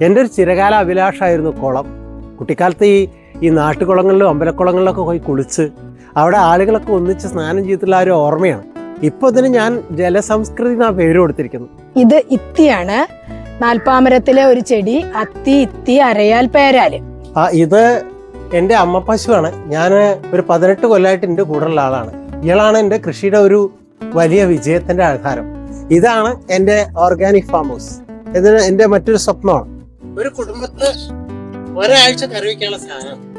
എന്റെ ഒരു ചിരകാല അഭിലാഷമായിരുന്നു കുളം. കുട്ടിക്കാലത്ത് ഈ ഈ നാട്ടുകുളങ്ങളിലും അമ്പലക്കുളങ്ങളിലൊക്കെ പോയി കുളിച്ച് അവിടെ ആളുകളൊക്കെ ഒന്നിച്ച് സ്നാനം ചെയ്തിട്ടുള്ള ആ ഒരു ഓർമ്മയാണ്. ഇപ്പോൾ ഇതിന് ഞാൻ ജലസംസ്കൃതി എന്നാണ് പേര് കൊടുത്തിരിക്കുന്നത് ഇത് ഇത്തിയാണ്. നാൽപ്പാമരത്തിലെ ഒരു ചെടി അത്തി ഇത്തി അരയാൽ പേരാൽ. ആ ഇത് എന്റെ അമ്മ പശുവാണ്. ഞാൻ ഒരു പതിനെട്ട് കൊല്ലമായിട്ട് എന്റെ കൂടെയുള്ള ആളാണ്. ഇയാളാണ് എന്റെ കൃഷിയുടെ ഒരു വലിയ വിജയത്തിന്റെ ആധാരം ഇതാണ് എന്റെ ഓർഗാനിക് ഫാം ഹൗസ്. ഇതിന് എന്റെ മറ്റൊരു സ്വപ്നമാണ്. ഒരു കുടുംബത്ത് ഒരാഴ്ച കറി വയ്ക്കാനുള്ള സാധനം.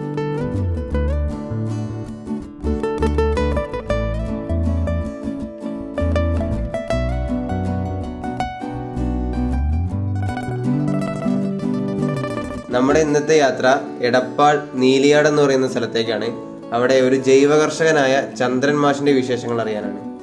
നമ്മുടെ ഇന്നത്തെ യാത്ര എടപ്പാൾ നീലിയാട് എന്ന് പറയുന്ന സ്ഥലത്തേക്കാണ്. അവിടെ ഒരു ജൈവ കർഷകനായ ചന്ദ്രൻ മാഷിന്റെ വിശേഷങ്ങൾ അറിയാനാണ്.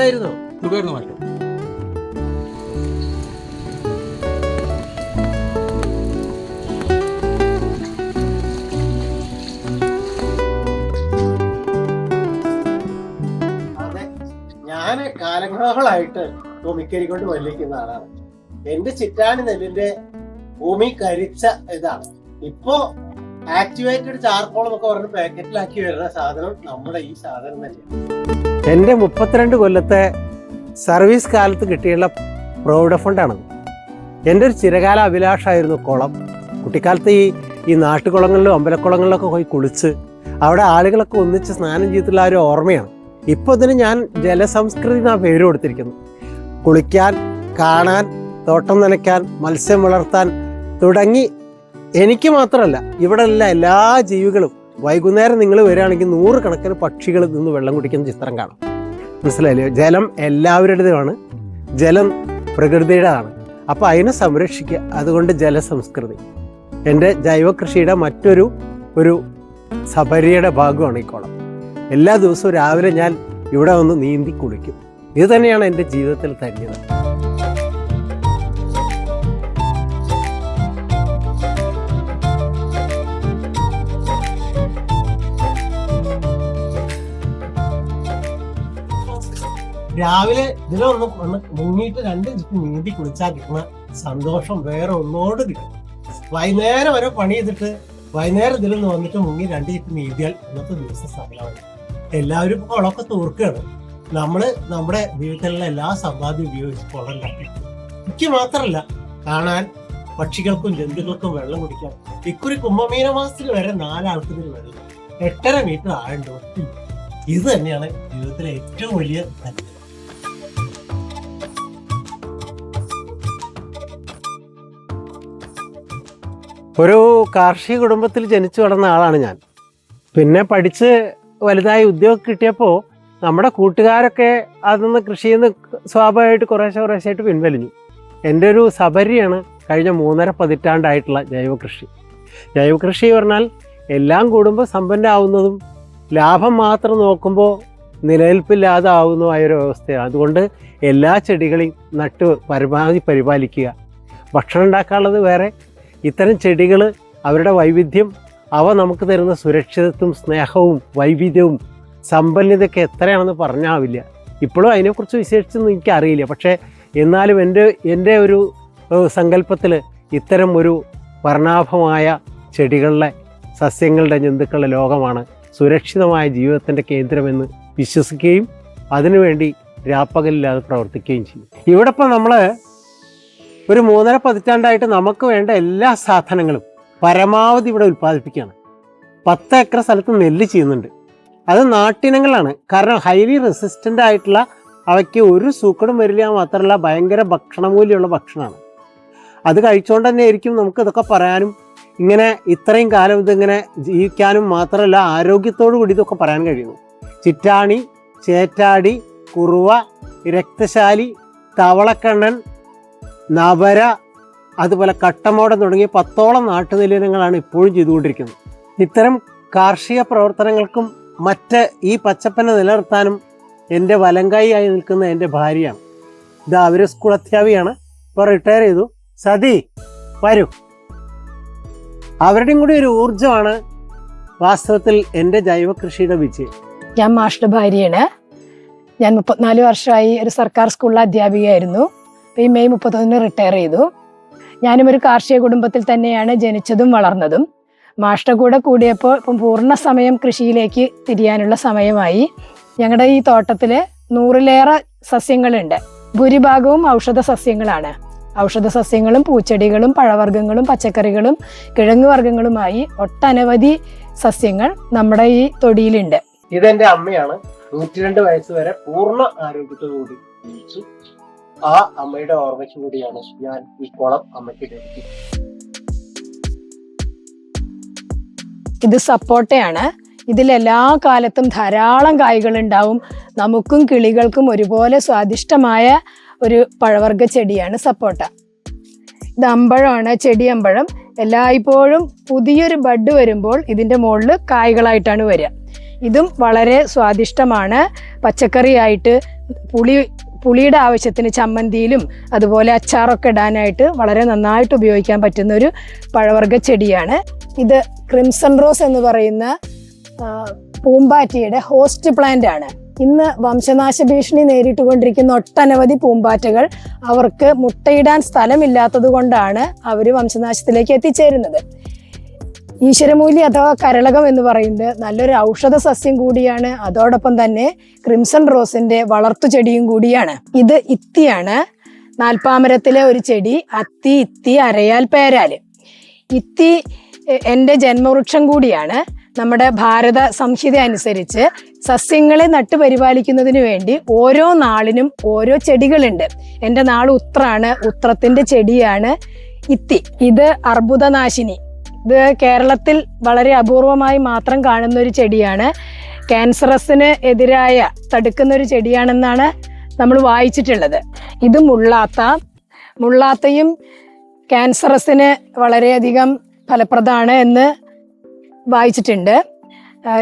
യാത്രയൊക്കെ സുഖമായിരുന്നോ സുഖമായിരുന്നു മാറ്റേ അതെ ഞാൻ കാലങ്ങളായിട്ട് ഭൂമിക്കരി കൊണ്ട് വല്ലിക്കുന്ന ആളാണ്. എന്റെ ചിറ്റാണി നെല്ലിന്റെ ഭൂമി കരിച്ച ഇതാണ്. ഇപ്പോ ആക്ടിവേറ്റഡ് ചാർക്കോൾ എന്നൊക്കെ പറഞ്ഞ് പാക്കറ്റിലാക്കി വരുന്ന സാധനം നമ്മുടെ ഈ സാധനം തന്നെയാണ്. എന്റെ മുപ്പത്തിരണ്ട് കൊല്ലത്തെ സർവീസ് കാലത്ത് കിട്ടിയുള്ള പ്രൗഢ ഫണ്ടാണ് എന്റെ ഒരു ചിരകാല അഭിലാഷമായിരുന്നു കുളം. കുട്ടിക്കാലത്ത് ഈ ഈ നാട്ടുകുളങ്ങളിലും അമ്പലക്കുളങ്ങളിലൊക്കെ പോയി കുളിച്ച് അവിടെ ആളുകളൊക്കെ ഒന്നിച്ച് സ്നാനം ചെയ്തിട്ടുള്ള ഒരു ഓർമ്മയാണ്. ഇപ്പോൾ ഇതിന് ഞാൻ ജലസംസ്കൃതി എന്നാണ് പേര് കൊടുത്തിരിക്കുന്നത് കുളിക്കാൻ കാണാൻ തോട്ടം നനയ്ക്കാൻ മത്സ്യം വളർത്താൻ തുടങ്ങി എനിക്ക് മാത്രമല്ല ഇവിടെയുള്ള എല്ലാ ജീവികളും വൈകുന്നേരം നിങ്ങൾ വരികയാണെങ്കിൽ നൂറുകണക്കിന് പക്ഷികൾ നിന്ന് വെള്ളം കുടിക്കുന്ന ചിത്രം കാണാം. മനസ്സിലായില്ലേ? ജലം എല്ലാവരുടേതുമാണ്. ജലം പ്രകൃതിയുടേതാണ്. അപ്പോൾ അതിനെ സംരക്ഷിക്കുക. അതുകൊണ്ട് ജലസംസ്കൃതി. എന്റെ ജൈവകൃഷിയുടെ മറ്റൊരു ഒരു സബരിയുടെ ഭാഗമാണ് ഈ കുളം. എല്ലാ ദിവസവും രാവിലെ ഞാൻ ഇവിടെ വന്ന് നീന്തി കുളിക്കും. ഇത് തന്നെയാണ് എന്റെ ജീവിതത്തിൽ തരുന്നത്. രാവിലെ ഇതിലൊന്ന് ഒന്ന് മുങ്ങിയിട്ട് രണ്ട് ചുറ്റും നീന്തി കുളിച്ചാൽ കിട്ടുന്ന സന്തോഷം വേറെ ഒന്നോട് കിട്ടും. വൈകുന്നേരം വരെ പണി ചെയ്തിട്ട് വൈകുന്നേരം ഇതിലൊന്ന് വന്നിട്ട് മുങ്ങി രണ്ട് ചുറ്റും നീന്തിയാൽ ഇന്നത്തെ ദിവസം സഫലമാണ്. എല്ലാവരും ഇപ്പോൾ കുളമൊക്കെ തൂർക്കുകയാണ്. നമ്മൾ നമ്മുടെ ജീവിതത്തിലുള്ള എല്ലാ സമ്പാദ്യം ഉപയോഗിച്ച് കുളം ഉണ്ടാക്കി എനിക്ക് മാത്രമല്ല കാണാൻ പക്ഷികൾക്കും ജന്തുക്കൾക്കും വെള്ളം കുടിക്കാം ഇക്കുറി കുംഭമീന മാസത്തിൽ വരെ നാലാൾക്ക് ഇതിൽ വെള്ളം. എട്ടര മീറ്റർ ആഴണ്ട് ഒത്തിരി. ഇത് തന്നെയാണ് ജീവിതത്തിലെ ഏറ്റവും വലിയ നന്മ ഒരു കാർഷിക കുടുംബത്തിൽ ജനിച്ചു വളർന്ന ആളാണ് ഞാൻ. പിന്നെ പഠിച്ച് വലുതായി ഉദ്യോഗം കിട്ടിയപ്പോൾ നമ്മുടെ കൂട്ടുകാരൊക്കെ അതിൽ നിന്ന് കൃഷിയിൽ നിന്ന് സ്വാഭാവികമായിട്ട് കുറേശ്ശെ കുറേശ്ശായിട്ട് പിൻവലിഞ്ഞു. എന്റെ ഒരു സബരിയാണ് കഴിഞ്ഞ മൂന്നര പതിറ്റാണ്ടായിട്ടുള്ള ജൈവകൃഷി. ജൈവകൃഷി ജൈവ കൃഷി പറഞ്ഞാൽ എല്ലാം കൂടുമ്പോൾ സമ്പന്നമാവുന്നതും ലാഭം മാത്രം നോക്കുമ്പോൾ നിലനിൽപ്പില്ലാതാവുന്നതുമായ ഒരു വ്യവസ്ഥയാണ് അതുകൊണ്ട് എല്ലാ ചെടികളെയും നട്ട് പരമാവധി പരിപാലിക്കുക. ഭക്ഷണം ഉണ്ടാക്കാനുള്ളത് വേറെ ഇത്തരം ചെടികൾ അവരുടെ വൈവിധ്യം അവ നമുക്ക് തരുന്ന സുരക്ഷിതത്വം സ്നേഹവും വൈവിധ്യവും സമ്പന്നതയൊക്കെ എത്രയാണെന്ന് പറഞ്ഞാവില്ല. ഇപ്പോഴും അതിനെക്കുറിച്ച് വിശേഷിച്ചൊന്നും എനിക്കറിയില്ല. പക്ഷേ എന്നാലും എന്റെ എന്റെ ഒരു സങ്കല്പത്തിൽ ഇത്തരം ഒരു വർണാഭമായ ചെടികളിലെ സസ്യങ്ങളുടെ ജന്തുക്കളുടെ ലോകമാണ് സുരക്ഷിതമായ ജീവിതത്തിന്റെ കേന്ദ്രമെന്ന് വിശ്വസിക്കുകയും അതിനുവേണ്ടി രാപ്പകലില്ലാതെ പ്രവർത്തിക്കുകയും ചെയ്യും. ഇവിടെ ഇപ്പം നമ്മൾ ഒരു മൂന്നര പതിറ്റാണ്ടായിട്ട് നമുക്ക് വേണ്ട എല്ലാ സാധനങ്ങളും പരമാവധി ഇവിടെ ഉൽപ്പാദിപ്പിക്കുകയാണ്. പത്ത് ഏക്കർ സ്ഥലത്ത് നെല്ല് ചെയ്യുന്നുണ്ട്. അത് നാട്ടിനങ്ങളാണ്. കാരണം ഹൈലി റെസിസ്റ്റന്റ് ആയിട്ടുള്ള അവയ്ക്ക് ഒരു സൂക്കടും വരില്ല മാത്രമല്ല ഭയങ്കര ഭക്ഷണമൂല്യമുള്ള ഭക്ഷണമാണ്. അത് കഴിച്ചുകൊണ്ട് തന്നെ ആയിരിക്കും നമുക്ക് ഇതൊക്കെ പറയാനും ഇങ്ങനെ ഇത്രയും കാലം ഇതിങ്ങനെ ജീവിക്കാനും മാത്രമല്ല ആരോഗ്യത്തോടു കൂടി ഇതൊക്കെ പറയാൻ കഴിയുന്നു. ചിറ്റാണി ചേറ്റാടി കുറുവ രക്തശാലി തവളക്കണ്ണൻ നവര അതുപോലെ കട്ടമോടം തുടങ്ങിയ പത്തോളം നാട്ടുനിലയനങ്ങളാണ് ഇപ്പോഴും ചെയ്തുകൊണ്ടിരിക്കുന്നത്. ഇത്തരം കാർഷിക പ്രവർത്തനങ്ങൾക്കും മറ്റ് ഈ പച്ചപ്പനെ നിലനിർത്താനും എന്റെ വലങ്കായി നിൽക്കുന്ന എന്റെ ഭാര്യയാണ്. ഇത് അവർ സ്കൂൾ അധ്യാപികയാണ്. ഇപ്പോൾ റിട്ടയർ ചെയ്തു. സതി വരൂ. അവരുടെയും കൂടി ഒരു ഊർജമാണ് വാസ്തവത്തിൽ എന്റെ ജൈവ കൃഷിയുടെ വിജയം. ഞാൻ മാഷ്ട ഭാര്യയാണ്. ഞാൻ മുപ്പത്തിനാല് വർഷമായി ഒരു സർക്കാർ സ്കൂളിലെ അധ്യാപികയായിരുന്നു. ഈ മെയ് മുപ്പത്തൊന്നിന് റിട്ടയർ ചെയ്തു. ഞാനും ഒരു കാർഷിക കുടുംബത്തിൽ തന്നെയാണ് ജനിച്ചതും വളർന്നതും. മാഷ്ട കൂടെ കൂടിയപ്പോൾ ഇപ്പം പൂർണ സമയം കൃഷിയിലേക്ക് തിരിയാനുള്ള സമയമായി. ഞങ്ങളുടെ ഈ തോട്ടത്തിൽ നൂറിലേറെ സസ്യങ്ങളുണ്ട്. ഭൂരിഭാഗവും ഔഷധ സസ്യങ്ങളാണ്. ഔഷധ സസ്യങ്ങളും പൂച്ചെടികളും പഴവർഗങ്ങളും പച്ചക്കറികളും കിഴങ്ങ് വർഗങ്ങളുമായി ഒട്ടനവധി സസ്യങ്ങൾ നമ്മുടെ ഈ തൊടിയിലുണ്ട്. ഇതെന്റെ അമ്മയാണ് നൂറ്റിരണ്ട് വയസ്സ് വരെ പൂർണ ആരോഗ്യത്തോടു കൂടി ജീവിച്ചു. ആ അമ്മയുടെ ഓർമ്മയ്ക്ക് കൂടിയാണ് ഞാൻ ഈ കുളം അമ്മയ്ക്ക് ലഭിക്കുന്നത്. ഇത് സപ്പോട്ടയാണ്. ഇതിൽ എല്ലാ കാലത്തും ധാരാളം കായ്കൾ ഉണ്ടാവും. നമുക്കും കിളികൾക്കും ഒരുപോലെ സ്വാദിഷ്ടമായ ഒരു പഴവർഗ ചെടിയാണ് സപ്പോട്ട. ഇത് അമ്പഴമാണ് ചെടി അമ്പഴം. എല്ലായ്പ്പോഴും പുതിയൊരു ബഡ് വരുമ്പോൾ ഇതിന്റെ മുകളിൽ കായ്കളായിട്ടാണ് വരിക. ഇതും വളരെ സ്വാദിഷ്ടമാണ്. പച്ചക്കറിയായിട്ട് പുളി പുളിയുടെ ആവശ്യത്തിന് ചമ്മന്തിയിലും അതുപോലെ അച്ചാറൊക്കെ ഇടാനായിട്ട് വളരെ നന്നായിട്ട് ഉപയോഗിക്കാൻ പറ്റുന്ന ഒരു പഴവർഗ ചെടിയാണ്. ഇത് ക്രിംസൺ റോസ് എന്ന് പറയുന്ന പൂമ്പാറ്റയുടെ ഹോസ്റ്റ് പ്ലാന്റ് ആണ്. ഇന്ന് വംശനാശ ഭീഷണി നേരിട്ടുകൊണ്ടിരിക്കുന്ന ഒട്ടനവധി പൂമ്പാറ്റകൾ അവർക്ക് മുട്ടയിടാൻ സ്ഥലമില്ലാത്തത് കൊണ്ടാണ് അവർ വംശനാശത്തിലേക്ക് എത്തിച്ചേരുന്നത്. ഈശ്വരമൂലി അഥവാ കരളകം എന്ന് പറയുന്നത് നല്ലൊരു ഔഷധ സസ്യം കൂടിയാണ്. അതോടൊപ്പം തന്നെ ക്രിംസൺ റോസിന്റെ വളർത്തു ചെടിയും കൂടിയാണ്. ഇത് ഇത്തിയാണ്. നാൽപ്പാമരത്തിലെ ഒരു ചെടി അത്തി ഇത്തി അരയാൽ പേരാൽ. ഇത്തി എന്റെ ജന്മവൃക്ഷം കൂടിയാണ്. നമ്മുടെ ഭാരത സംഹിത അനുസരിച്ച് സസ്യങ്ങളെ നട്ടുപരിപാലിക്കുന്നതിന് വേണ്ടി ഓരോ നാളിനും ഓരോ ചെടികളുണ്ട്. എന്റെ നാൾ ഉത്രാണ് ഉത്രത്തിന്റെ ചെടിയാണ് ഇത്തി. ഇത് അർബുദനാശിനി. ഇത് കേരളത്തിൽ വളരെ അപൂർവമായി മാത്രം കാണുന്ന ഒരു ചെടിയാണ്. ക്യാൻസറസിന് എതിരായ തടുക്കുന്ന ഒരു ചെടിയാണെന്നാണ് നമ്മൾ വായിച്ചിട്ടുള്ളത്. ഇത് മുള്ളാത്ത മുള്ളാത്തയും ക്യാൻസറസിന് വളരെയധികം ഫലപ്രദമാണ് എന്ന് വായിച്ചിട്ടുണ്ട്.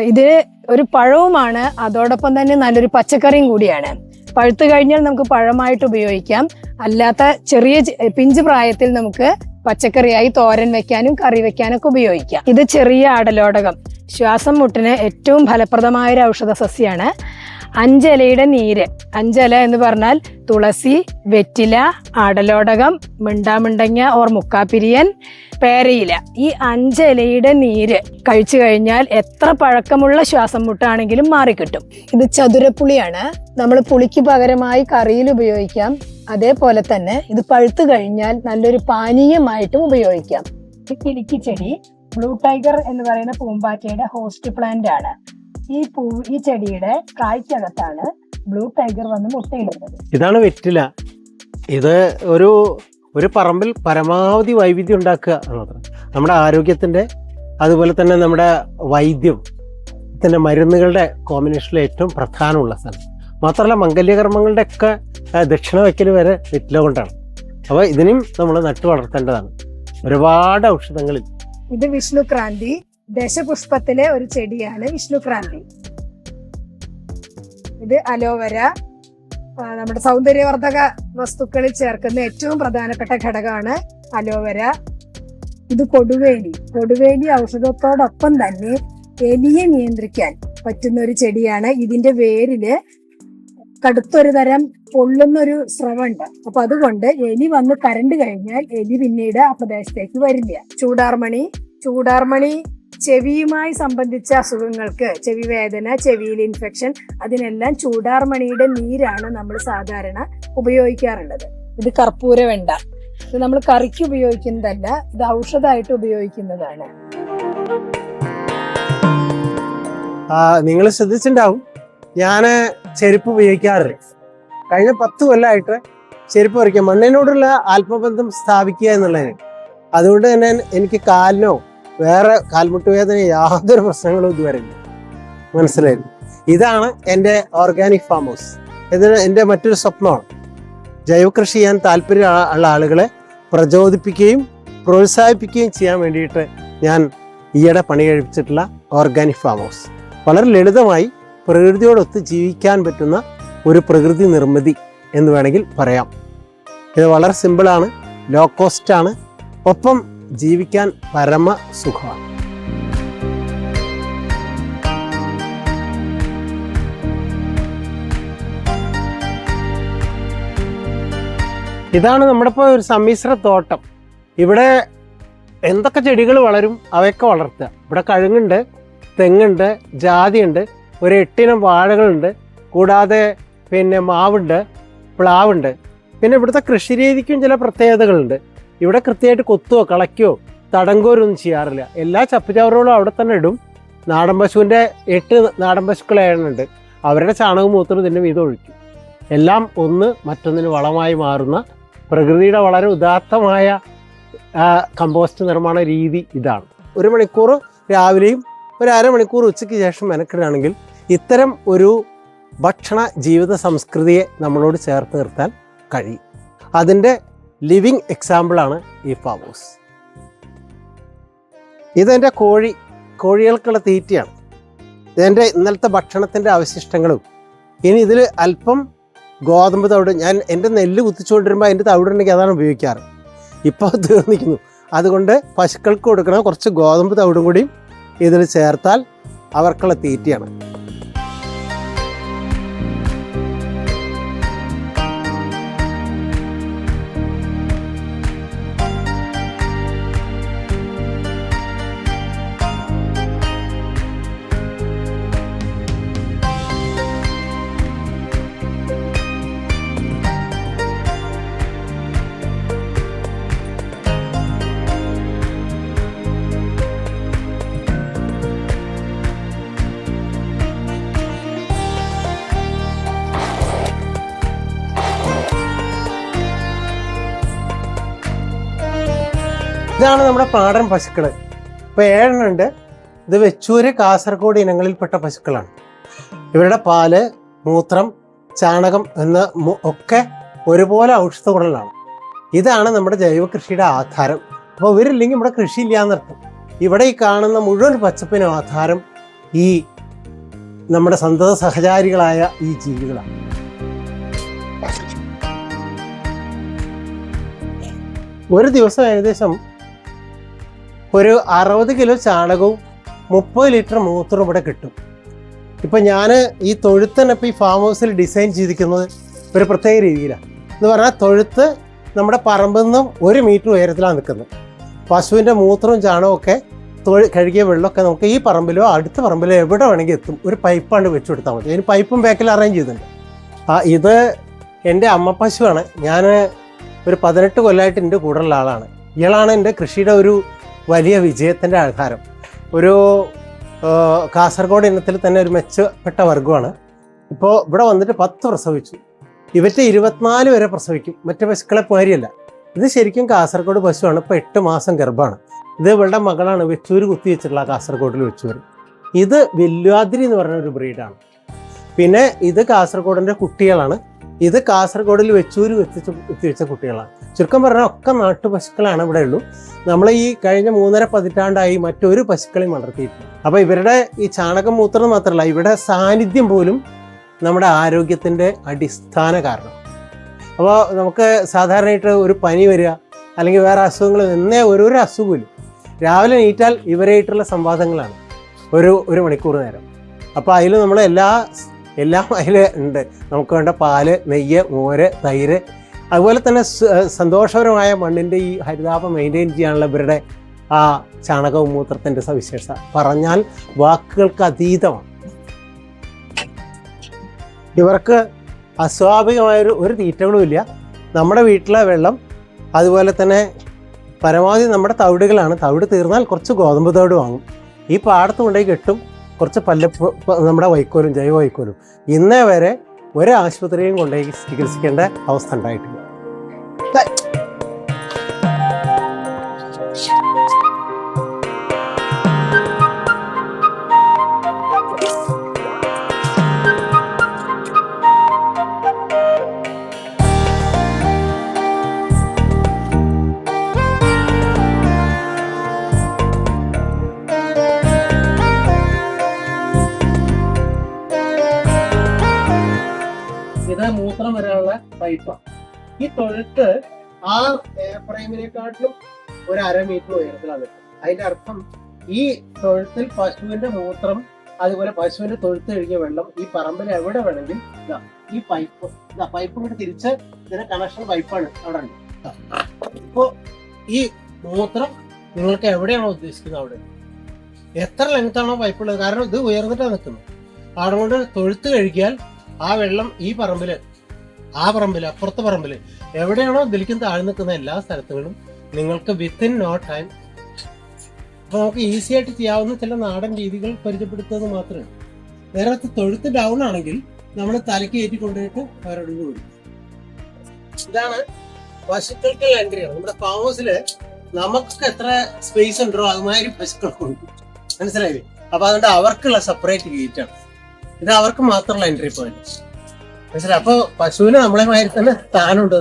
ഇത് ഒരു പഴവുമാണ് അതോടൊപ്പം തന്നെ നല്ലൊരു പച്ചക്കറിയും കൂടിയാണ്. പഴുത്തു കഴിഞ്ഞാൽ നമുക്ക് പഴമായിട്ട് ഉപയോഗിക്കാം. അല്ലാത്ത ചെറിയ പിഞ്ച് പ്രായത്തിൽ നമുക്ക് പച്ചക്കറിയായി തോരൻ വെക്കാനും കറി വെക്കാനൊക്കെ ഉപയോഗിക്കാം. ഇത് ചെറിയ ആടലോടകം ശ്വാസം മുട്ടിന് ഏറ്റവും ഫലപ്രദമായ ഒരു ഔഷധ സസ്യമാണ് അഞ്ചലയുടെ നീര്. അഞ്ചല എന്ന് പറഞ്ഞാൽ തുളസി വെറ്റില ആടലോടകം മിണ്ടാമിണ്ടങ്ങ ഓർ മുക്കാപ്പിരിയൻ പേരയില. ഈ അഞ്ചലയുടെ നീര് കഴിച്ചു കഴിഞ്ഞാൽ എത്ര പഴക്കമുള്ള ശ്വാസം മുട്ടാണെങ്കിലും മാറിക്കിട്ടും. ഇത് ചതുരപ്പുളിയാണ്. നമ്മൾ പുളിക്ക് പകരമായി കറിയിൽ ഉപയോഗിക്കാം. അതേപോലെ തന്നെ ഇത് പഴുത്തു കഴിഞ്ഞാൽ നല്ലൊരു പാനീയമായിട്ടും ഉപയോഗിക്കാം. ഇത് ചെടി ബ്ലൂ ടൈഗർ എന്ന് പറയുന്ന പൂമ്പാറ്റയുടെ ഹോസ്റ്റ് പ്ലാന്റ് ആണ്. ഈ പൂ ഈ ചെടിയുടെ കായ്ക്കകത്താണ് ബ്ലൂ ടൈഗർ വന്ന് മുട്ടയിടുന്നത്. ഇതാണ് വെറ്റില. ഇത് ഒരു ഒരു പറമ്പിൽ പരമാവധി വൈവിധ്യം ഉണ്ടാക്കുക എന്നുള്ളത്. നമ്മുടെ ആരോഗ്യത്തിന്റെ അതുപോലെ തന്നെ നമ്മുടെ വൈദ്യം തന്നെ മരുന്നുകളുടെ കോമ്പിനേഷനിൽ ഏറ്റവും പ്രധാനമുള്ള സ്ഥലം. മാത്രമല്ല മംഗല്യകർമ്മങ്ങളുടെ ഒക്കെ ദക്ഷിണ വയ്ക്കൽ വരെ വെറ്റില കൊണ്ടാണ്. അപ്പോൾ ഇതിനും നമ്മൾ നട്ടു വളർത്തേണ്ടതാണ് ഒരുപാട് ഔഷധങ്ങളിൽ. ഇത് വിഷ്ണു വിഷ്ണുക്രാന്തി ദശപുഷ്പത്തിലെ ഒരു ചെടിയാണ് വിഷ്ണുക്രാന്തി ഇത് അലോവര നമ്മുടെ സൗന്ദര്യവർദ്ധക വസ്തുക്കളിൽ ചേർക്കുന്ന ഏറ്റവും പ്രധാനപ്പെട്ട ഘടകമാണ് അലോവര. ഇത് കൊടുവേലി കൊടുവേലി ഔഷധത്തോടൊപ്പം തന്നെ എലിയെ നിയന്ത്രിക്കാൻ പറ്റുന്ന ഒരു ചെടിയാണ്. ഇതിന്റെ വേരിൽ കടുത്തൊരു തരം പൊള്ളുന്നൊരു സ്രവുണ്ട് അപ്പൊ അതുകൊണ്ട് എലി വന്ന് കരണ്ട് കഴിഞ്ഞാൽ എലി പിന്നീട് ആ പ്രദേശത്തേക്ക് വരില്ല. ചൂടാർമണി. ചൂടാർമണി ചെവിയുമായി സംബന്ധിച്ച അസുഖങ്ങൾക്ക് ചെവി വേദന ചെവിയിൽ ഇൻഫെക്ഷൻ അതിനെല്ലാം ചൂടാർമണിയുടെ നീരാണ് നമ്മൾ സാധാരണ ഉപയോഗിക്കാറുള്ളത്. ഇത് കർപ്പൂര വെണ്ട. ഇത് നമ്മൾ കറിക്ക് ഉപയോഗിക്കുന്നതല്ല ഇത് ഔഷധമായിട്ട് ഉപയോഗിക്കുന്നതാണ്. നിങ്ങൾ ശ്രദ്ധിച്ചിട്ടുണ്ടാവും. ഞാൻ ചെരുപ്പ് ഉപയോഗിക്കാറില്ല. കഴിഞ്ഞ പത്ത് കൊല്ലമായിട്ട് ചെരുപ്പ് പറിക്കുക മണ്ണിനോടുള്ള ആത്മബന്ധം സ്ഥാപിക്കുക എന്നുള്ളതിന്. അതുകൊണ്ട് തന്നെ എനിക്ക് കാലിനോ വേറെ കാൽമുട്ട് വേദന യാതൊരു പ്രശ്നങ്ങളും ഇതുവരെ ഇല്ല. മനസ്സിലായി? ഇതാണ് എന്റെ ഓർഗാനിക് ഫാം ഹൗസ് ഇതിന് എന്റെ മറ്റൊരു സ്വപ്നമാണ്. ജൈവ കൃഷി ചെയ്യാൻ താല്പര്യം ഉള്ള ആളുകളെ പ്രചോദിപ്പിക്കുകയും പ്രോത്സാഹിപ്പിക്കുകയും ചെയ്യാൻ വേണ്ടിയിട്ട് ഞാൻ ഈയിടെ പണി കഴിപ്പിച്ചിട്ടുള്ള ഓർഗാനിക് ഫാം ഹൗസ് വളരെ ലളിതമായി പ്രകൃതിയോടൊത്ത് ജീവിക്കാൻ പറ്റുന്ന ഒരു പ്രകൃതി നിർമ്മിതി എന്ന് വേണമെങ്കിൽ പറയാം. ഇത് വളരെ സിമ്പിളാണ് ലോ കോസ്റ്റാണ് ഒപ്പം ജീവിക്കാൻ പരമ സുഖമാണ്. ഇതാണ് നമ്മുടെ ഇപ്പോൾ ഒരു സമ്മിശ്ര തോട്ടം. ഇവിടെ എന്തൊക്കെ ചെടികൾ വളരും അവയൊക്കെ വളർത്തുക. ഇവിടെ കഴുങ്ങുണ്ട് തെങ്ങുണ്ട് ജാതിയുണ്ട് ഒരു എട്ടിനം വാഴകളുണ്ട്. കൂടാതെ പിന്നെ മാവുണ്ട് പ്ലാവുണ്ട്. പിന്നെ ഇവിടുത്തെ കൃഷി രീതിക്കും ചില പ്രത്യേകതകളുണ്ട്. ഇവിടെ കൃത്യമായിട്ട് കൊത്തുവോ കളയ്ക്കോ തടങ്കോരൊന്നും ചെയ്യാറില്ല. എല്ലാ ചപ്പുചവറുകളും അവിടെ തന്നെ ഇടും. നാടൻ പശുവിന്റെ എട്ട് നാടൻ പശുക്കളേഴുണ്ട് അവരുടെ ചാണകവും മൂത്രം ഇതിന്റെ വീതം ഒഴിക്കും. എല്ലാം ഒന്ന് മറ്റൊന്നിന് വളമായി മാറുന്ന പ്രകൃതിയുടെ വളരെ ഉദാത്തമായ കമ്പോസ്റ്റ് നിർമ്മാണ രീതി ഇതാണ്. ഒരു മണിക്കൂർ രാവിലെയും ഒരു അരമണിക്കൂർ ഉച്ചയ്ക്ക് ശേഷം മെനക്കിടുകയാണെങ്കിൽ ഇത്തരം ഒരു ഭക്ഷണ ജീവിത സംസ്കൃതിയെ നമ്മളോട് ചേർത്ത് നിർത്താൻ കഴിയും. അതിന്റെ ലിവിങ് എക്സാമ്പിളാണ് ഈ ഫാം ഹൗസ് ഇതെന്റെ കോഴി കോഴികൾക്കുള്ള തീറ്റയാണ്. ഇതെന്റെ ഇന്നലത്തെ ഭക്ഷണത്തിന്റെ അവശിഷ്ടങ്ങളും. ഇനി ഇതിൽ അല്പം ഗോതമ്പ് തവിട് ഞാൻ എന്റെ നെല്ല് കുത്തിച്ചുകൊണ്ടിരുമ്പോൾ അതിന്റെ തവിടുണ്ടെങ്കിൽ അതാണ് ഉപയോഗിക്കാറ്. ഇപ്പോൾ തീർന്നിരിക്കുന്നു. അതുകൊണ്ട് പശുക്കൾക്ക് കൊടുക്കണ കുറച്ച് ഗോതമ്പ് തവിടും കൂടിയും ഇതിൽ ചേർത്താൽ അവർക്കുള്ള തീറ്റയാണ്. ഇതാണ് നമ്മുടെ പാടൻ പശുക്കൾ ഇപ്പോൾ ഏഴെണ്ണം ഉണ്ട് ഇത് വെച്ചൂര് കാസർഗോഡ് ഇനങ്ങളിൽപ്പെട്ട പശുക്കളാണ്. ഇവരുടെ പാൽ മൂത്രം ചാണകം എന്ന ഒക്കെ ഒരുപോലെ ഔഷധ ഗുണങ്ങളാണ് ഇതാണ് നമ്മുടെ ജൈവ കൃഷിയുടെ ആധാരം. അപ്പോൾ ഇവരില്ലെങ്കിൽ ഇവിടെ കൃഷി എന്നർത്ഥം ഇവിടെ ഈ കാണുന്ന മുഴുവൻ പച്ചപ്പിനും ആധാരം ഈ നമ്മുടെ സന്തത സഹചാരികളായ ഈ ജീവികളാണ്. ഒരു ദിവസം ഏകദേശം ഒരു അറുപത് കിലോ ചാണകവും മുപ്പത് ലിറ്റർ മൂത്രവും ഇവിടെ കിട്ടും. ഇപ്പം ഞാൻ ഈ തൊഴുത്തന്നെ ഇപ്പോൾ ഈ ഫാം ഹൗസിൽ ഡിസൈൻ ചെയ്തിരിക്കുന്നത് ഒരു പ്രത്യേക രീതിയിലാണ് എന്ന് പറഞ്ഞാൽ തൊഴുത്ത് നമ്മുടെ പറമ്പിൽ നിന്നും ഒരു മീറ്റർ ഉയരത്തിലാണ് നിൽക്കുന്നത്. പശുവിന്റെ മൂത്രവും ചാണകവും ഒക്കെ തൊഴി കഴുകിയ വെള്ളമൊക്കെ നമുക്ക് ഈ പറമ്പിലോ അടുത്ത പറമ്പിലോ എവിടെ വേണമെങ്കിൽ എത്തും. ഒരു പൈപ്പാണ് വെച്ച് കൊടുത്താൽ മതി. അതിന് പൈപ്പും ബാക്കിൽ അറേഞ്ച് ചെയ്തിട്ടുണ്ട്. ആ ഇത് എന്റെ അമ്മ പശുവാണ്. ഞാൻ ഒരു പതിനെട്ട് കൊല്ലമായിട്ട് എന്റെ കൂടെയുള്ള ആളാണ്. ഇയാളാണ് എന്റെ കൃഷിയുടെ ഒരു വലിയ വിജയത്തിന്റെ ആധാരം ഒരു കാസർഗോഡ് ഇനത്തിൽ തന്നെ ഒരു മെച്ചപ്പെട്ട വർഗമാണ് ഇപ്പോൾ ഇവിടെ വന്നിട്ട് പത്ത് പ്രസവിച്ചു. ഇവറ്റ് ഇരുപത്തിനാല് വരെ പ്രസവിക്കും. മറ്റു പശുക്കളെ പോരിയല്ല. ഇത് ശരിക്കും കാസർഗോഡ് പശുവാണ്. ഇപ്പോൾ എട്ട് മാസം ഗർഭമാണ് ഇത് ഇവളുടെ മകളാണ്. വെച്ചൂര് കുത്തി വെച്ചിട്ടുള്ള കാസർഗോഡിൽ വെച്ചൂര് ഇത് വെല്ലുവാതിരി എന്ന് പറഞ്ഞ ഒരു ബ്രീഡാണ്. പിന്നെ ഇത് കാസർഗോഡിന്റെ കുട്ടികളാണ്. ഇത് കാസർഗോഡിൽ വെച്ചൂര് എത്തിച്ച് എത്തിവെച്ച കുട്ടികളാണ്. ചുരുക്കം പറഞ്ഞാൽ ഒക്കെ നാട്ടുപശുക്കളാണ് ഇവിടെ ഉള്ളൂ. നമ്മൾ ഈ കഴിഞ്ഞ മൂന്നര പതിറ്റാണ്ടായി മറ്റൊരു പശുക്കളെയും വളർത്തിയിട്ടില്ല അപ്പോൾ ഇവരുടെ ഈ ചാണകം മൂത്രം മാത്രമല്ല ഇവരുടെ സാന്നിധ്യം പോലും നമ്മുടെ ആരോഗ്യത്തിന്റെ അടിസ്ഥാന കാരണം. അപ്പോൾ നമുക്ക് സാധാരണയായിട്ട് ഒരു പനി വരിക അല്ലെങ്കിൽ വേറെ അസുഖങ്ങൾ എന്നേ ഓരോരോ അസുഖമില്ല രാവിലെ നീറ്റാൽ ഇവരായിട്ടുള്ള സംവാദങ്ങളാണ്. ഒരു ഒരു മണിക്കൂർ നേരം. അപ്പോൾ അതിൽ നമ്മൾ എല്ലാ എല്ലാം അതിൽ ഉണ്ട്. നമുക്ക് വേണ്ട പാൽ നെയ്യ് മോര് തൈര്. അതുപോലെ തന്നെ സന്തോഷപരമായ മണ്ണിന്റെ ഈ ഹരിതാപം മെയിന്റെയിൻ ചെയ്യാനുള്ള ഇവരുടെ ആ ചാണകവും മൂത്രത്തിന്റെ സവിശേഷത. പറഞ്ഞാൽ വാക്കുകൾക്ക് അതീതമാണ്. ഇവർക്ക് അസ്വാഭാവികമായൊരു ഒരു തീറ്റകളും ഇല്ല. നമ്മുടെ വീട്ടിലെ വെള്ളം അതുപോലെ തന്നെ പരമാവധി നമ്മുടെ തവിടുകളാണ്. തവിട് തീർന്നാൽ കുറച്ച് ഗോതമ്പ് തവിട് വാങ്ങും. ഈ പാടത്ത് കൊണ്ടുപോയി കെട്ടും. കുറച്ച് പല്ല നമ്മുടെ വൈക്കോലും ജൈവ വൈക്കോലും ഇന്നേ വരെ ഒരു ആശുപത്രിയും കൊണ്ടുപോയി ചികിത്സിക്കേണ്ട അവസ്ഥ ഉണ്ടായിട്ടില്ല. ഒരു അര മീറ്റർ ഉയരത്തിലാണ്. അതിന്റെ അർത്ഥം ഈ തൊഴുത്തിൽ പശുവിന്റെ മൂത്രം അതുപോലെ പശുവിന്റെ തൊഴുത്ത് കഴിഞ്ഞ വെള്ളം ഈ പറമ്പിൽ എവിടെ വേണമെങ്കിൽ ഈ പൈപ്പ് പൈപ്പ് കൂടി തിരിച്ച് ഇതിന്റെ കണക്ഷൻ പൈപ്പാണ് അവിടെ ഉണ്ട്. ഇപ്പോ ഈ മൂത്രം നിങ്ങൾക്ക് എവിടെയാണോ ഉദ്ദേശിക്കുന്നത് അവിടെ? എത്ര ലെങ്ത് ആണോ പൈപ്പ് ഉള്ളത്? കാരണം ഇത് ഉയർന്നിട്ടാണ് നിൽക്കുന്നത്. അവിടെ കൊണ്ട് തൊഴുത്ത് കഴുകിയാൽ ആ വെള്ളം ഈ പറമ്പിൽ ആ പറമ്പിൽ അപ്പുറത്തെ പറമ്പിൽ എവിടെയാണോ ഇതിലേക്കും താഴ്ന്നു നിൽക്കുന്ന എല്ലാ സ്ഥലത്തുകളും നിങ്ങൾക്ക് വിത്തിൻ നോ ടൈം അപ്പൊ നമുക്ക് ഈസി ആയിട്ട് ചെയ്യാവുന്ന ചില നാടൻ രീതികൾ പരിചയപ്പെടുത്തുന്നത് മാത്രമേ നേരത്തെ തൊഴുത്ത് ഡൗൺ ആണെങ്കിൽ നമ്മൾ തലയ്ക്ക് കയറ്റി കൊണ്ടുപോയിട്ട് അവരോട് കൊടുക്കും ഇതാണ് പശുക്കൾക്ക് എൻട്രിയാണ് നമ്മുടെ ഫാം ഹൗസിൽ നമുക്കൊക്കെ എത്ര സ്പേസ് ഉണ്ടോ അതുമാതിരി പശുക്കൾക്ക് ഉണ്ട്. മനസ്സിലായില്ലേ? അപ്പൊ അതുകൊണ്ട് അവർക്കുള്ള സെപ്പറേറ്റ് ഗേറ്റ് ആണ്. ഇത് അവർക്ക് മാത്രമുള്ള എൻട്രി പോയിന്റ് മനസ്സിലായി? അപ്പൊ പശുവിന് നമ്മളെ മാതിരി തന്നെ സ്ഥാനമുണ്ട്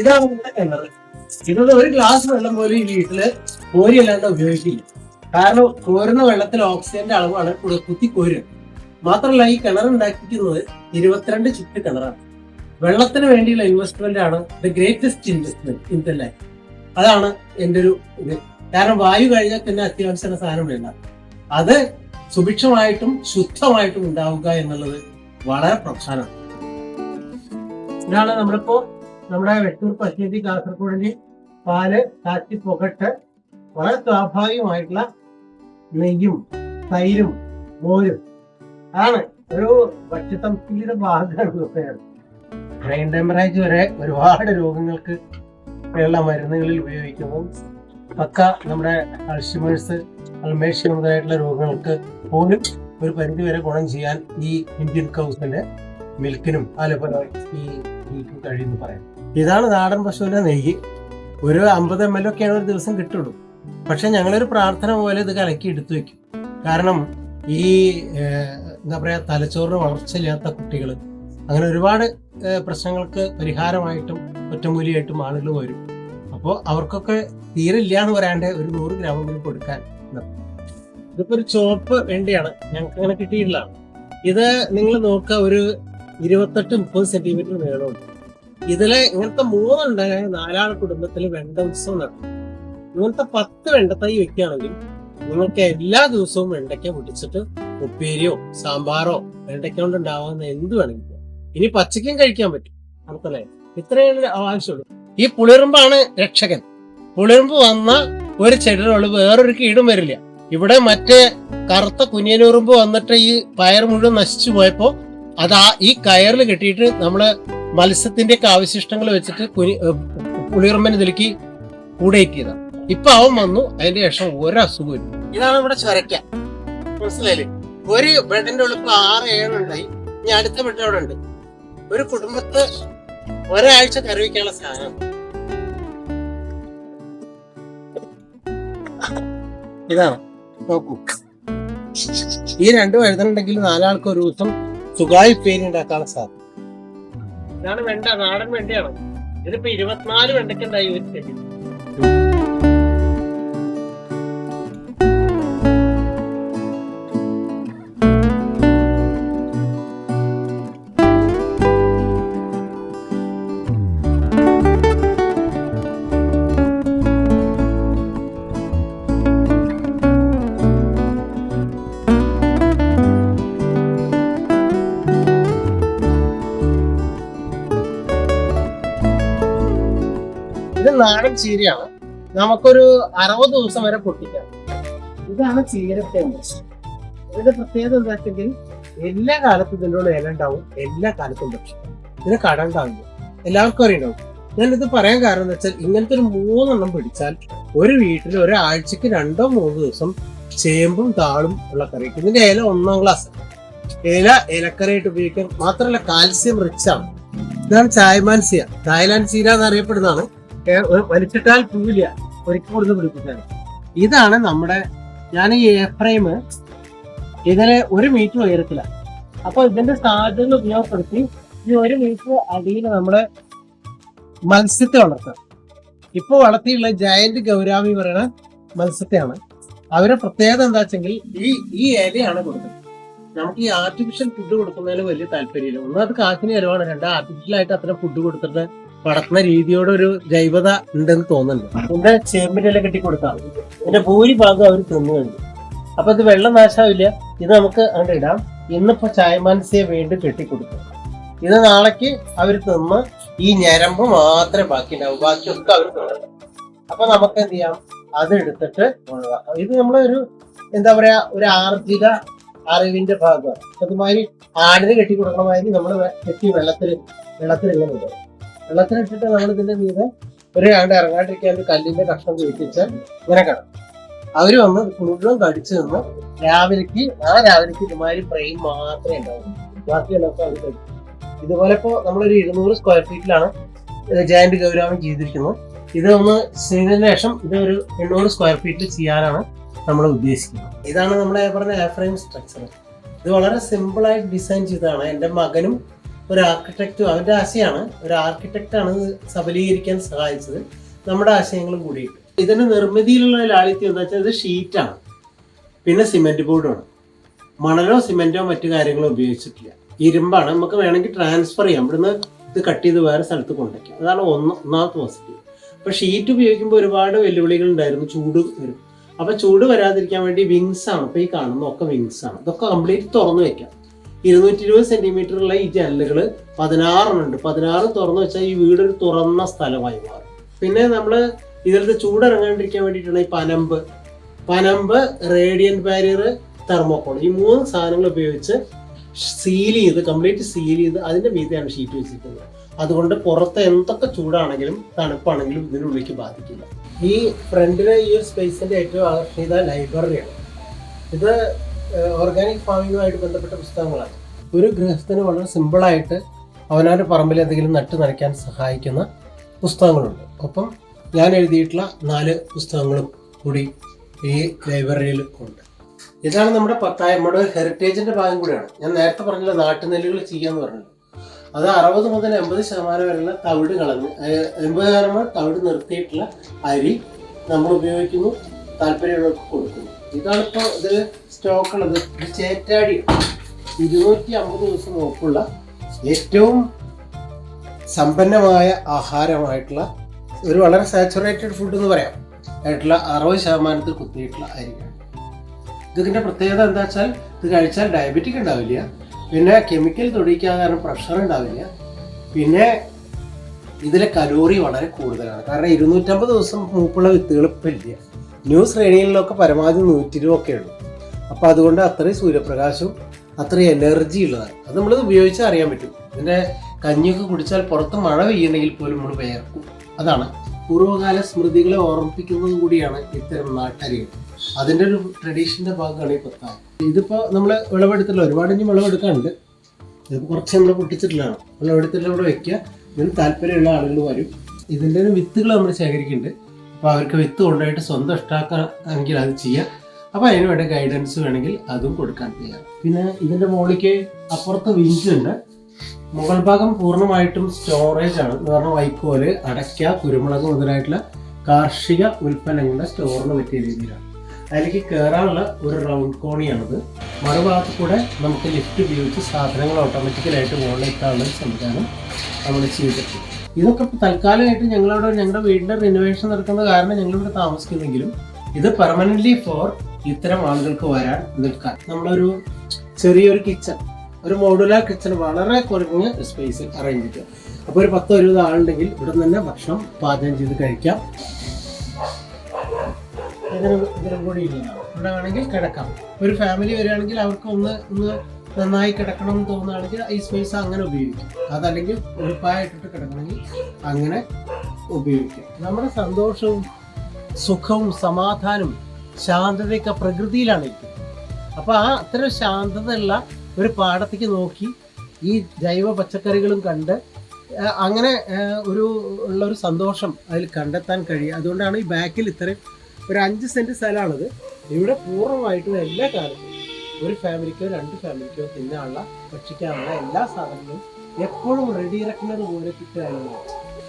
ഇതാണ് നമ്മുടെ കിണർ ഇതൊന്നും ഒരു ഗ്ലാസ് വെള്ളം പോലും ഈ വീട്ടിൽ കോരിയല്ലാണ്ട് ഉപയോഗിക്കില്ല. കാരണം കോരുന്ന വെള്ളത്തിൽ ഓക്സിജന്റെ അളവാണ് കുത്തി കോരുക. മാത്രമല്ല ഈ കിണർ ഉണ്ടാക്കിയിരിക്കുന്നത് ഇരുപത്തിരണ്ട് ചുറ്റ് കിണറാണ്. വെള്ളത്തിന് വേണ്ടിയുള്ള ഇൻവെസ്റ്റ്മെന്റ് ആണ് the greatest investment in the life അതാണ് എന്റെ ഒരു ഇത്. കാരണം വായു കഴിഞ്ഞാൽ തന്നെ അത്യാവശ്യ സാധനം വേണ്ട. അത് സുഭിക്ഷമായിട്ടും ശുദ്ധമായിട്ടും ഉണ്ടാവുക എന്നുള്ളത് വളരെ പ്രധാനമാണ്. ഇതാണ് നമ്മളിപ്പോ നമ്മുടെ വെട്ടൂർ പശ്ചിമത്തി കാസർഗോഡിന്റെ പാൽ കാച്ചി പുകട്ട് വളരെ സ്വാഭാവികമായിട്ടുള്ള നെയ്യും തൈരും മോരും അതാണ് ഒരു ഭക്ഷ്യസംസ്കൃതിയുടെ ഭാഗമാണ് ബ്രെയിൻ ഡെമറേജ് വരെ ഒരുപാട് രോഗങ്ങൾക്ക് ഉള്ള മരുന്നുകളിൽ ഉപയോഗിക്കുന്നു. പക്ക നമ്മുടെ അൾഷിമേഴ്സ് അൾമേഷ്യ മുതലായിട്ടുള്ള രോഗങ്ങൾക്ക് പോലും ഒരു പരിധി വരെ ഗുണം ചെയ്യാൻ ഈ ഇന്ത്യൻ കൗസിന്റെ മിൽക്കിനും അതുപോലെ ഈ കഴിയുന്നു പറയാം. ഇതാണ് നാടൻ പശുവിന്റെ നെയ്യ്. ഒരു അമ്പത് എം എൽ ഒക്കെയാണ് ഒരു ദിവസം കിട്ടുള്ളൂ. പക്ഷെ ഞങ്ങളൊരു പ്രാർത്ഥന പോലെ ഇത് കലക്കി എടുത്തു വെക്കും. കാരണം ഈ എന്താ പറയാ തലച്ചോറിന് വളർച്ചയില്ലാത്ത കുട്ടികൾ അങ്ങനെ ഒരുപാട് പ്രശ്നങ്ങൾക്ക് പരിഹാരമായിട്ടും ഒറ്റമൂലിയായിട്ടും ആളുകൾ വരും. അപ്പോൾ അവർക്കൊക്കെ തീരില്ല എന്ന് പറയാണ്ട് ഒരു നൂറ് ഗ്രാമെങ്കിലും കൊടുക്കാൻ. ഇതിപ്പോ ഒരു ചുവപ്പ് വേണ്ടിയാണ്. ഞങ്ങൾക്ക് അങ്ങനെ കിട്ടിയിട്ടുള്ളതാണ്. ഇത് നിങ്ങൾ നോക്കുക ഒരു ഇരുപത്തെട്ട് മുപ്പത് സെന്റിമീറ്റർ നീളമുണ്ട്. ഇതിൽ ഇങ്ങനത്തെ മൂന്നുണ്ടായ നാലാള കുടുംബത്തിൽ വെണ്ട ഉത്സവം നടക്കും. ഇങ്ങനത്തെ പത്ത് വെണ്ടത്തൈ വെക്കുകയാണെങ്കിൽ നിങ്ങൾക്ക് എല്ലാ ദിവസവും വെണ്ടയ്ക്ക പൊടിച്ചിട്ട് ഉപ്പേരിയോ സാമ്പാറോ വെണ്ടയ്ക്ക കൊണ്ട് ഉണ്ടാവുന്ന എന്ത് വേണമെങ്കിലും. ഇനി പച്ചക്കും കഴിക്കാൻ പറ്റും. നമുക്കല്ലേ ഇത്രയേ ആവശ്യമുള്ളൂ. ഈ പുളിറുമ്പാണ് രക്ഷകൻ. പുളിറുമ്പ് വന്ന ഒരു ചെടികളുള്ളൂ വേറൊരു കീടും വരില്ല. ഇവിടെ മറ്റേ കറുത്ത കുനിയനുറുമ്പ് വന്നിട്ട് ഈ പയർ മുഴുവൻ നശിച്ചു പോയപ്പോ അത് ഈ കയറിൽ കെട്ടിയിട്ട് നമ്മൾ മത്സ്യത്തിന്റെ ഒക്കെ അവശിഷ്ടങ്ങൾ വെച്ചിട്ട് കുനി പുളിയുറുമ്പൻ ഇതിലേക്ക് കൂടേറ്റിയതാണ് ഇപ്പൊ അവൻ വന്നു അതിന്റെ ശേഷം ഒരു അസുഖവും ഇതാണ് ഇവിടെ ചൊരക്ക മനസ്സിലായില്ലേ? ഒരു ബെഡിന്റെ ഉള്ളിൽ ആറ് ഏഴുണ്ടായി ഇനി അടുത്ത ബെഡ് അവിടെ ഉണ്ട്. ഒരു കുടുംബത്തെ ഒരാഴ്ച കറി വയ്ക്കാനുള്ള സാധനം. ഇതാണ്. നോക്കൂ. ഈ രണ്ട് വഴുതനുണ്ടെങ്കിൽ നാലാൾക്ക് ഒരു ദിവസം സുഖായി പേര് ഉണ്ടാക്കാനുള്ള സാധനം. ഇതാണ് വെണ്ട നാടൻ വെണ്ടയാണ്. ഇതിപ്പോ ഇരുപത്തിനാല് വെണ്ടയ്ക്കുണ്ടായി ഒരു ചെടി ചീരയാണ്. നമുക്കൊരു അറുപത് ദിവസം വരെ പൊട്ടിക്കാം. ഇതാണ് ചീരത്തേങ്ങ ഇതിന്റെ പ്രത്യേകത എന്താണെങ്കിൽ എല്ലാ കാലത്തും ഇതിനുള്ള ഇല ഉണ്ടാവും. എല്ലാ കാലത്തും പക്ഷെ ഇതിന് കട ഉണ്ടാവില്ല എല്ലാവർക്കും അറിയണ്ടാവും ഞാൻ ഇത് പറയാൻ കാരണം എന്ന് വെച്ചാൽ ഇങ്ങനത്തെ ഒരു മൂന്നെണ്ണം പിടിച്ചാൽ ഒരു വീട്ടിൽ ഒരാഴ്ചക്ക് രണ്ടോ മൂന്ന് ദിവസം ചേമ്പും താളും ഉള്ള കറി. ഇതിന്റെ ഇല ഒന്നാം ക്ലാസ് ഇല ഇലക്കറിയായിട്ട് ഉപയോഗിക്കാൻ മാത്രമല്ല കാൽസ്യം റിച്ച് ആണ്. ഇതാണ് ചായമാൻസിയ തായ്ലാൻഡ് ചീര എന്നറിയപ്പെടുന്നതാണ്. വലിച്ചിട്ടാൽ പൂവില്ല ഒരിക്കൽ കൊടുത്ത് പിടിപ്പിക്കാൻ ഇതാണ് നമ്മുടെ ഞാൻ ഈ എയർ ഫ്രെയിം ഇതിന് ഒരു മീറ്റർ ഉയരത്തില്ല അപ്പൊ ഇതിന്റെ സാധ്യത ഉപയോഗപ്പെടുത്തി ഈ ഒരു മീറ്റർ അടിയിൽ നമ്മുടെ മത്സ്യത്തെ വളർത്താം. ഇപ്പൊ വളർത്തിയുള്ള ജയന്റ് ഗൗരാമി പറയുന്ന മത്സ്യത്തെയാണ്. അവരെ പ്രത്യേകത എന്താ വെച്ചെങ്കിൽ ഈ ഈ ഇലയാണ് കൊടുക്കുന്നത്. നമുക്ക് ഈ ആർട്ടിഫിഷ്യൽ ഫുഡ് കൊടുക്കുന്നതിൽ വലിയ താല്പര്യമില്ല. ഒന്ന് അത് കാശിന് ചിലവാണ്. രണ്ട് ആർട്ടിഫിഷ്യൽ ആയിട്ട് അത്ര ഫുഡ് കൊടുത്തിട്ട് വളർത്തുന്ന രീതിയോട് ഒരു ജൈവത ഉണ്ടെന്ന് തോന്നുന്നുണ്ട്. ഇതിന്റെ ചേമ്പിന്റെ ഇല കെട്ടി കൊടുക്കാം. ഇതിന്റെ ഭൂരിഭാഗം അവർ തിന്നു കഴിഞ്ഞു. അപ്പൊ ഇത് വെള്ളം നാശാവില്ല. ഇത് നമുക്ക് അങ്ങോട്ട് ഇടാം. ഇന്നിപ്പോ ചായമാനസിയെ വീണ്ടും കെട്ടിക്കൊടുക്കും. ഇത് നാളേക്ക് അവർ തിന്ന് ഈ ഞരമ്പ് മാത്രമേ ബാക്കി ഉണ്ടാവും ബാക്കിയൊക്കെ അവർ തിന്നു അപ്പൊ നമുക്ക് എന്ത് ചെയ്യാം? അത് എടുത്തിട്ട് ഒഴിവാക്കാം. ഇത് നമ്മളൊരു എന്താ പറയാ ഒരു ആർജിത അറിവിന്റെ ഭാഗമാണ്. അതുമാതിരി ആടിന് കെട്ടി കൊടുക്കണ നമ്മൾ കെട്ടി വെള്ളത്തിൽ വെള്ളത്തിൽ ഇങ്ങനെ വെള്ളത്തിലിട്ടിട്ട് നമ്മൾ ഇതിന്റെ മീതെ ഒരു ആണ്ട് ഇറങ്ങാണ്ടിരിക്കാൻ കല്ലിന്റെ കഷ്ണം വീട്ടിച്ച് ഇങ്ങനെ കിടക്കും അവർ വന്ന് മുഴുവൻ കടിച്ചു നിന്ന് രാവിലേക്ക് ആ രാവിലേക്ക് ഇതുമാതിരി ഫ്രെയിം മാത്രമേ ഉണ്ടാവുള്ളൂ. ബാക്കിയുള്ളവർക്ക് അവർ കഴിക്കും. ഇതുപോലെ ഇപ്പോൾ നമ്മളൊരു ഇരുന്നൂറ് സ്ക്വയർ ഫീറ്റിലാണ് ജയന്റ് ഗൗരവം ചെയ്തിരിക്കുന്നത്. ഇത് ഒന്ന് ചെയ്തതിനു ശേഷം ഇത് ഒരു എണ്ണൂറ് സ്ക്വയർ ഫീറ്റിൽ ചെയ്യാനാണ് നമ്മൾ ഉദ്ദേശിക്കുന്നത്. ഇതാണ് നമ്മുടെ പറഞ്ഞ എയർഫ്രെയിം സ്ട്രക്ചർ ഇത് വളരെ സിമ്പിളായിട്ട് ഡിസൈൻ ചെയ്തതാണ്. എന്റെ മകനും ഒരു ആർക്കിടെക്റ്റ് അവന്റെ ആശയമാണ് ഒരു ആർക്കിടെക്റ്റാണ് സബലീകരിക്കാൻ സഹായിച്ചത്. നമ്മുടെ ആശയങ്ങളും കൂടിയിട്ട്. ഇതിന്റെ നിർമ്മിതിയിലുള്ള ലാളിത്യം എന്താ വെച്ചാൽ ഇത് ഷീറ്റാണ് പിന്നെ സിമെന്റ് ബോർഡാണ് മണലോ സിമെന്റോ മറ്റു കാര്യങ്ങളോ ഉപയോഗിച്ചിട്ടില്ല. ഇരുമ്പാണ്. നമുക്ക് വേണമെങ്കിൽ ട്രാൻസ്ഫർ ചെയ്യാം. ഇവിടുന്ന് ഇത് കട്ട് ചെയ്ത് വേറെ സ്ഥലത്ത് കൊണ്ടുവയ്ക്കാം. അതാണ് ഒന്ന് ഒന്നാമത്തെ പോസിറ്റീവ് അപ്പോൾ ഷീറ്റ് ഉപയോഗിക്കുമ്പോൾ ഒരുപാട് വെല്ലുവിളികൾ ഉണ്ടായിരുന്നു. ചൂട് വരും. അപ്പോൾ ചൂട് വരാതിരിക്കാൻ വേണ്ടി വിങ്സ് ആണ്. അപ്പോൾ ഈ കാണുന്ന ഒക്കെ വിങ്സ് ആണ്. ഇതൊക്കെ കംപ്ലീറ്റ് തുറന്നു വെക്കാം. ഇരുന്നൂറ്റി ഇരുപത് സെന്റിമീറ്റർ ഉള്ള ഈ ജനലുകൾ പതിനാറിനുണ്ട് പതിനാറ് തുറന്നു വെച്ചാൽ ഈ വീട് ഒരു തുറന്ന സ്ഥലമായി മാറും. പിന്നെ നമ്മൾ ഇതിലത്തെ ചൂട് ഇറങ്ങാണ്ടിരിക്കാൻ വേണ്ടിയിട്ടാണ് ഈ പനമ്പ് പനമ്പ് റേഡിയൻ ബാരിയർ തെർമോക്കോൾ ഈ മൂന്ന് സാധനങ്ങൾ ഉപയോഗിച്ച് സീൽ ചെയ്ത് കംപ്ലീറ്റ് സീൽ ചെയ്ത് അതിന്റെ മീതെയാണ് ഷീറ്റ് വെച്ചിരിക്കുന്നത്. അതുകൊണ്ട് പുറത്ത് എന്തൊക്കെ ചൂടാണെങ്കിലും തണുപ്പാണെങ്കിലും ഇതിനുള്ളിലേക്ക് ബാധിക്കില്ല. ഈ ഫ്രണ്ടിലെ ഈ ഒരു സ്പേസിന്റെ ഏറ്റവും ആകർഷണീയത ലൈബ്രറിയാണ്. ഇത് ഓർഗാനിക് ഫാമിങ്ങുമായിട്ട് ബന്ധപ്പെട്ട പുസ്തകങ്ങളാണ്. ഒരു ഗൃഹസ്ഥന് വളരെ സിമ്പിളായിട്ട് അവനവന്റെ പറമ്പിൽ എന്തെങ്കിലും നട്ട് നനയ്ക്കാൻ സഹായിക്കുന്ന പുസ്തകങ്ങളുണ്ട്. ഒപ്പം ഞാൻ എഴുതിയിട്ടുള്ള നാല് പുസ്തകങ്ങളും കൂടി ഈ ലൈബ്രറിയിൽ ഉണ്ട്. ഇതാണ് നമ്മുടെ പത്തായ നമ്മുടെ ഹെറിറ്റേജിന്റെ ഭാഗം കൂടിയാണ്. ഞാൻ നേരത്തെ പറഞ്ഞില്ല നാട്ടുനെല്ലുകൾ ചെയ്യാന്ന് പറഞ്ഞത് അത് അറുപത് മുതൽ എൺപത് ശതമാനം വരെയുള്ള തവിട് കളഞ്ഞ് എൺപത് ശതമാനം തവിട് നിർത്തിയിട്ടുള്ള അരി നമ്മൾ ഉപയോഗിക്കുന്നു താല്പര്യമുള്ളവർക്ക് കൊടുക്കുന്നു. ഇതാണ് ഇപ്പോൾ ഇത് സ്റ്റോക്ക് ഉള്ളത് ഇത് ചേറ്റാടി. ഇരുന്നൂറ്റി അമ്പത് ദിവസം നോക്കുള്ള ഏറ്റവും സമ്പന്നമായ ആഹാരമായിട്ടുള്ള ഒരു വളരെ സാച്ചുറേറ്റഡ് ഫുഡ് എന്ന് പറയാം. ആയിട്ടുള്ള അറുപത് ശതമാനത്തിൽ കുത്തിയിട്ടുള്ള അരിയാണ്. ഇതിന്റെ പ്രത്യേകത എന്താ വെച്ചാൽ ഇത് കഴിച്ചാൽ ഡയബറ്റിക് ഉണ്ടാവില്ല. പിന്നെ കെമിക്കൽ തൊടിക്കാൻ കാരണം പ്രഷർ ഉണ്ടാവില്ല. പിന്നെ ഇതിലെ കലോറി വളരെ കൂടുതലാണ്. കാരണം ഇരുന്നൂറ്റമ്പത് ദിവസം മൂപ്പുള്ള വിത്തുകൾ ഇപ്പം ഇല്ല. ന്യൂ ശ്രേണികളിലൊക്കെ പരമാവധി നൂറ്റി രൂപ ഒക്കെ ഉള്ളൂ. അപ്പോൾ അതുകൊണ്ട് അത്രയും സൂര്യപ്രകാശവും അത്രയും എനർജി ഉള്ളതാണ്. അത് നമ്മൾ ഉപയോഗിച്ചാൽ അറിയാൻ പറ്റും. ഇതിന്റെ കഞ്ഞിയൊക്കെ കുടിച്ചാൽ പുറത്ത് മഴ പെയ്യണമെങ്കിൽ പോലും നമ്മൾ വേർക്കും അതാണ് പൂർവകാല സ്മൃതികളെ ഓർമ്മിപ്പിക്കുന്നതും കൂടിയാണ് ഇത്തരം നാട്ടരികൾ. അതിന്റെ ഒരു ട്രഡീഷന്റെ ഭാഗമാണ് ഈ പത്തായ ഇതിപ്പോൾ നമ്മൾ വിളവെടുത്തില്ല ഒരുപാട് ഇനി വിളവെടുക്കാനുണ്ട്. ഇത് കുറച്ച് നമ്മൾ പൊട്ടിച്ചിട്ടുള്ളതാണ്. വിളവെടുത്തില്ല ഇവിടെ വെക്കുക. ഇതിന് താല്പര്യമുള്ള ആളുകൾ വരും. ഇതിന്റെ വിത്തുകൾ നമ്മൾ ശേഖരിക്കുന്നുണ്ട്. അപ്പോൾ അവർക്ക് വിത്ത് കൊണ്ടുപോയിട്ട് സ്വന്തം ഇഷ്ടാക്കുകയാണെങ്കിൽ അത് ചെയ്യാം. അപ്പോൾ അതിന് വേണ്ട ഗൈഡൻസ് വേണമെങ്കിൽ അതും കൊടുക്കാൻ തയ്യാറ് പിന്നെ ഇതിന്റെ മുകളിലേക്ക് അപ്പുറത്ത് വിഞ്ച് ഉണ്ട് മുകൾ ഭാഗം പൂർണമായിട്ടും സ്റ്റോറേജ് ആണ്. എന്ന് പറഞ്ഞാൽ വൈക്കോൽ അടയ്ക്ക കുരുമുളക് മുതലായിട്ടുള്ള കാർഷിക ഉൽപ്പന്നങ്ങളുടെ സ്റ്റോറിന് പറ്റിയ രീതിയിലാണ്. അതിലേക്ക് കയറാനുള്ള ഒരു റൗണ്ട് കോണിയാണിത്. മറുഭാഗത്ത് കൂടെ നമുക്ക് ലിഫ്റ്റ് ഉപയോഗിച്ച് സാധനങ്ങൾ ഓട്ടോമാറ്റിക്കലായിട്ട് മുകളിൽ എത്താനുള്ള സംവിധാനം നമ്മൾ ചെയ്തിട്ടുണ്ട് ഇതൊക്കെ തൽക്കാലമായിട്ട് ഞങ്ങളവിടെ ഞങ്ങളുടെ വീടിന്റെ റിനോവേഷൻ നടക്കുന്ന കാരണം ഞങ്ങളിവിടെ താമസിക്കുന്നെങ്കിലും ഇത് പെർമനന്റ്ലി ഫോർ ഇത്തരം ആളുകൾക്ക് വരാൻ നിൽക്കാൻ. നമ്മളൊരു ചെറിയൊരു കിച്ചൺ ഒരു മോഡുലാർ കിച്ചൺ വളരെ കുറഞ്ഞ സ്പേസിൽ അറേഞ്ച് ചെയ്യുക അപ്പോൾ ഒരു പത്തോ ഇരുപത് ആളുണ്ടെങ്കിൽ ഇവിടെ തന്നെ ഭക്ഷണം പാചകം ചെയ്ത് കഴിക്കാം. ഇതിന് കൂടി ഇവിടെ വേണമെങ്കിൽ കിടക്കാം. ഒരു ഫാമിലി വരികയാണെങ്കിൽ അവർക്ക് ഒന്ന് ഒന്ന് നന്നായി കിടക്കണം എന്ന് തോന്നുകയാണെങ്കിൽ ഈ സ്പേസ് അങ്ങനെ ഉപയോഗിക്കും. അതല്ലെങ്കിൽ ഉൾപ്പായിട്ടിട്ട് കിടക്കണമെങ്കിൽ അങ്ങനെ ഉപയോഗിക്കാം. നമ്മുടെ സന്തോഷവും സുഖവും സമാധാനവും ശാന്തതയൊക്കെ പ്രകൃതിയിലാണ് ഇരിക്കുന്നത് അപ്പോൾ ആ അത്തരം ശാന്തതയുള്ള ഒരു പാടത്തേക്ക് നോക്കി ഈ ജൈവ പച്ചക്കറികളും കണ്ട് അങ്ങനെ ഒരു ഉള്ള ഒരു സന്തോഷം അതിൽ കണ്ടെത്താൻ കഴിയും. അതുകൊണ്ടാണ് ഈ ബാക്കിൽ ഇത്രയും ഒരു അഞ്ച് സെന്റ് സ്ഥലമാണിത്. ഇവിടെ പൂർണമായിട്ടും എല്ലാ കാലത്തും ഒരു ഫാമിലിക്കോ രണ്ട് ഫാമിലിക്കോ തിന്നാനുള്ള ഭക്ഷിക്കാനുള്ള എല്ലാ സാധനങ്ങളും എപ്പോഴും റെഡി ഇറക്കുന്നത് പോലെ കിട്ടുകയാണ്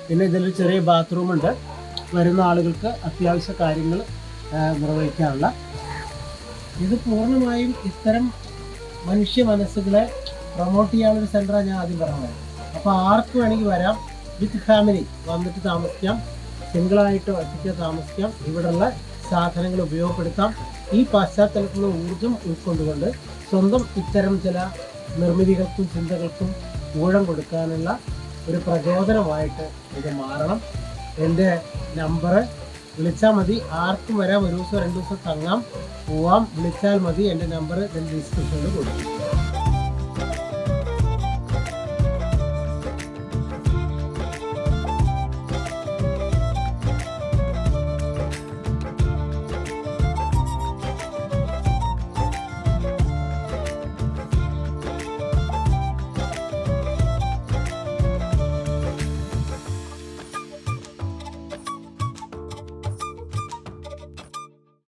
പിന്നെ ഇതിൽ ചെറിയ ബാത്റൂമുണ്ട് വരുന്ന ആളുകൾക്ക് അത്യാവശ്യ കാര്യങ്ങൾ ആ, നിർവഹിക്കാനുള്ള ഇത് പൂർണമായും ഇത്തരം മനുഷ്യ മനസ്സുകളെ പ്രൊമോട്ട് ചെയ്യാനുള്ള സെന്ററാണ് ഞാൻ ആദ്യം പറഞ്ഞത്. അപ്പോൾ ആർക്ക് വേണമെങ്കിൽ വരാം. വിത്ത് ഫാമിലി വന്നിട്ട് താമസിക്കാം. സിംഗിളായിട്ടോ ഒറ്റയ്ക്കോ താമസിക്കാം. ഇവിടെയുള്ള സാധനങ്ങൾ ഉപയോഗപ്പെടുത്താം. ഈ പാശ്ചാത്തലത്തിൽ ഊർജം ഉൾക്കൊണ്ടുകൊണ്ട് സ്വന്തം ഇത്തരം ചില നിർമ്മിതികൾക്കും ചിന്തകൾക്കും ഊഴം കൊടുക്കാനുള്ള ഒരു പ്രചോദനമായിട്ട് ഇത് മാറണം. എന്റെ നമ്പർ വിളിച്ചാൽ മതി. ആർക്കും വരാം. ഒരു ദിവസം രണ്ട് ദിവസം തങ്ങാം. പോവാം. വിളിച്ചാൽ മതി. എന്റെ നമ്പർ ഡിസ്ക്രിപ്ഷനിൽ കൊടുക്കും.